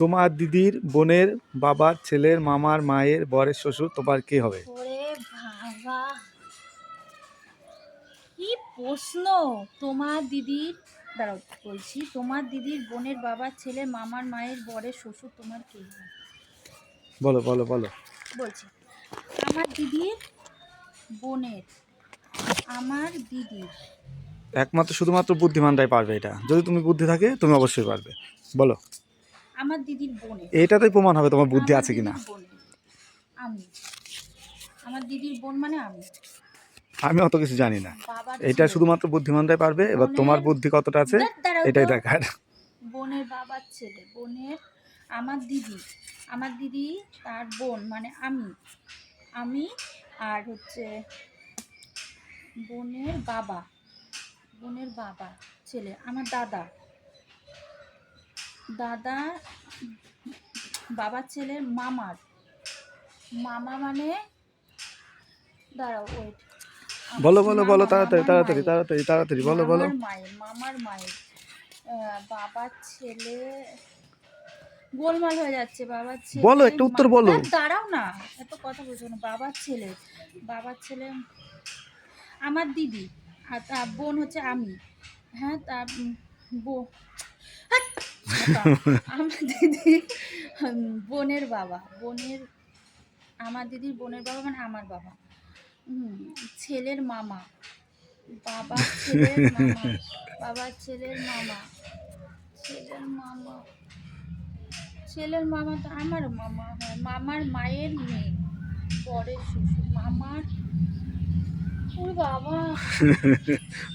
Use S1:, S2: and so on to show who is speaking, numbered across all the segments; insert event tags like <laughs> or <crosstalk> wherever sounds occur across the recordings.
S1: তোমার দিদির বোনের বাবার ছেলের মামার মায়ের বরের শ্বশুর তোমার কে হবে?
S2: কি প্রশ্ন? তোমার দিদির দাঁড়াও বলছি তোমার দিদির বোনের বাবার ছেলে মামার মায়ের বরের শ্বশুর তোমার কে হয়?
S1: বলো বলো বলো।
S2: বলছি আমার দিদির বোনের আমার দিদির।
S1: একমাত্র শুধুমাত্র বুদ্ধিমানরাই পারবে এটা। যদি তুমি বুদ্ধি থাকে তুমি অবশ্যই পারবে। বলো।
S2: আমার দিদির বোনের।
S1: এইটাতেই প্রমাণ হবে তোমার বুদ্ধি আছে কিনা।
S2: আমি। আমার দিদির বোন মানে আমি।
S1: আমি অত কিছু জানি না। এটা শুধুমাত্র বুদ্ধিমানরাই পারবে এবার তোমার বুদ্ধি কতটা আছে এটাই। দেখার।
S2: বোনের বাবার ছেলে বোনের আমার দিদি আমার দিদি তার বোন মানে আমি। আমি আর হচ্ছে বোনের বাবা বোনের বাবা ছেলে আমার দাদা। দাদা বাবার ছেলের মামার। মামা মানে দাঁড়াও ওয়েট
S1: বলো বলো বলো তাড়াতাড়ি তাড়াতাড়ি তাড়াতাড়ি তাড়াতাড়ি বলো বলো।
S2: মামার মায়ের মামার মায়ের। বাবার ছেলে গোলমাল হয়ে যাচ্ছে বাবার ছেলে
S1: বলো, একটা উত্তর বলো।
S2: দাঁড়াও না এত কথা বলছো না বাবার ছেলে বাবার ছেলে আমার দিদি আর বোন হচ্ছে আমি। হ্যাঁ তার আমার দিদি বোনের বাবা, বোনের, আমার দিদির বোনের বাবা মানে আমার বাবা। ছেলের মামা বাবার ছেলের মামা বাবার ছেলের মামা ছেলের মামা ছেলের মামা তো আমার মামা হয়, মামার মায়ের মেয়ে, বরের শ্বশুর, মামার বাবা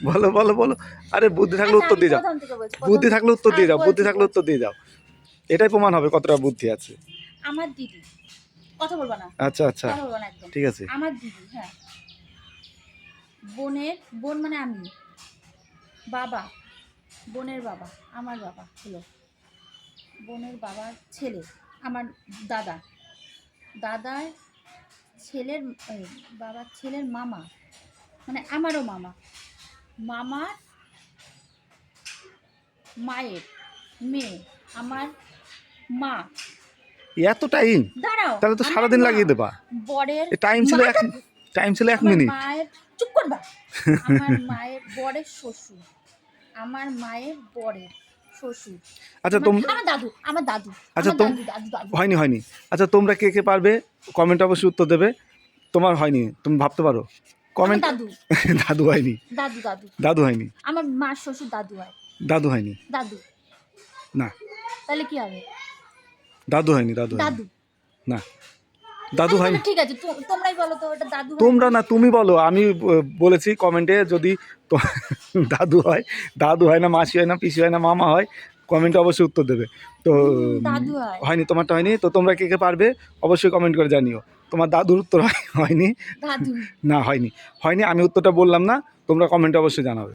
S1: বলো বলো বলো। আরে বুদ্ধি থাকলে উত্তর দিয়ে যাও। বুদ্ধি থাকলে উত্তর দিয়ে
S2: হ্যাঁ,
S1: যাও বুদ্ধি থাকলে উত্তর দিয়ে যাও। এটাই প্রমাণ হবে কতটা বুদ্ধি আছে।
S2: আমার দিদি। কথা বলব না।
S1: আচ্ছা আচ্ছা। ঠিক আছে।
S2: আমার দিদি হ্যাঁ। বোনের বোন মানে আমি। বাবা বোনের বাবা আমার বাবা হলো। বোনের বাবার ছেলে আমার দাদা। দাদার ছেলের বাবার ছেলের মামা। মানে আমারও মামা। মামার মায়ের মেয়ে আমার মা।
S1: এত টাইম
S2: দাঁড়াও
S1: তাহলে তো সারাদিন লাগিয়ে দেবা।
S2: বরের
S1: টাইম ছিল এক টাইম ছিল এক মিনিট
S2: মায়ের চুপ করবা। আমার মায়ের বরের শ্বশুর। আমার মায়ের বরের শ্বশুর।
S1: আচ্ছা তোমরা
S2: আমার দাদু আমার দাদু
S1: আচ্ছা, তোম- হয়নি হয়নি। আচ্ছা তোমরা কে কে পারবে? কমেন্ট অবশ্যই উত্তর দেবে। তোমার হয়নি তুমি ভাবতে পারো। কমেন্ট
S2: দাদু। <laughs>
S1: দাদু হয়নি।
S2: দাদু দাদু।
S1: দাদু হয়নি?
S2: আমার মার শ্বশুর দাদু হয়।
S1: দাদু হয়নি?
S2: দাদু।
S1: না।
S2: তাহলে কি হবে?
S1: দাদু হয়নি দাদু
S2: দাদু।
S1: না। দাদু হয়নি।
S2: ঠিক আছে তোমরাই বলো তো দাদু
S1: তোমরা না তুমি বলো। আমি বলেছি কমেন্টে যদি <laughs> দাদু হয় দাদু হয় না মাসি হয় না পিসি হয় না মামা হয় কমেন্টে অবশ্যই উত্তর দেবে। তো
S2: হয়।
S1: হয়নি তোমারটা হয়নি তো তোমরা কে কে পারবে অবশ্যই কমেন্ট করে জানিও। তোমার দাদুর উত্তর হয়- হয়নি। না হয়নি। হয়নি আমি উত্তরটা বললাম না তোমরা কমেন্টে অবশ্যই জানাবে।